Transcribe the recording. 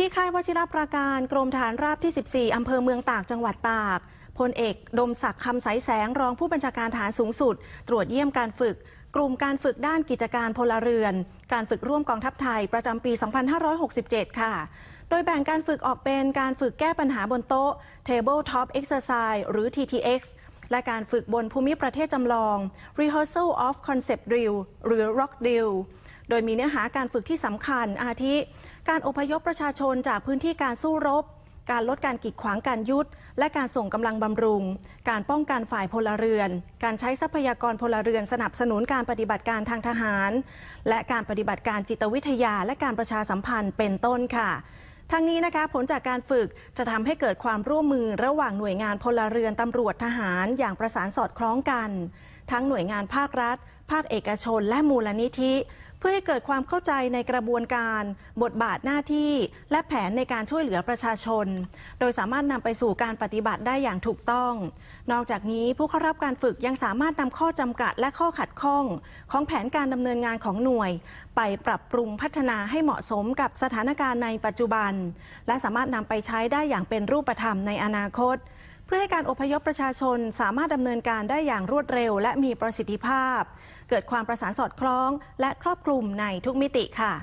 ที่ค่ายวชิรปราการกรมฐานราบที่ 14 อำเภอเมืองตากจังหวัดตากพลเอกดมศักดิ์คำใสแสงรองผู้บัญชาการฐานสูงสุด ตรวจเยี่ยมการฝึก กลุ่มการฝึกด้านกิจการพลเรือน การฝึกร่วมกองทัพไทยประจำปี 2567 ค่ะ โดยแบ่งการฝึกออกเป็นการฝึกแก้ปัญหาบนโต๊ะ Table Top Exercise หรือ TTX และการฝึกบนภูมิประเทศจำลอง Rehearsal of Concept Drill หรือ Rock Drill โดยมีเนื้อหาการฝึกที่สำคัญ อาทิ การอพยพประชาชนจากพื้นที่การสู้รบ การลดการกีดขวางการยุทธและการส่งกำลังบำรุง การป้องกันฝ่ายพลเรือน การใช้ทรัพยากรพลเรือนสนับสนุนการปฏิบัติการทางทหาร และการปฏิบัติการจิตวิทยา และการประชาสัมพันธ์เป็นต้นค่ะทั้งนี้นะคะผลจากการฝึกจะทำให้เกิดความร่วมมือระหว่างหน่วยงานพลเรือนตำรวจทหารอย่างประสานสอดคล้องกัน ทั้งหน่วยงานภาครัฐ ภาคเอกชนและมูลนิธิ เพื่อให้เกิดความเข้าใจในกระบวนการ บทบาทหน้าที่ และแผนในการช่วยเหลือประชาชน โดยสามารถนำไปสู่การปฏิบัติได้อย่างถูกต้อง นอกจากนี้ผู้เข้ารับการฝึกยังสามารถนำข้อจำกัดและข้อขัดข้อง ของแผนการดำเนินงานของหน่วย ไปปรับปรุงพัฒนาให้เหมาะสมกับสถานการณ์ในปัจจุบัน และสามารถนำไปใช้ได้อย่างเป็นรูปธรรมในอนาคต พื่อให้การอพยพประชาชนสามารถดำเนินการได้อย่างรวดเร็ว และมีประสิทธิภาพ เกิดความประสานสอดคล้อง และครอบคลุมในทุกมิติค่ะ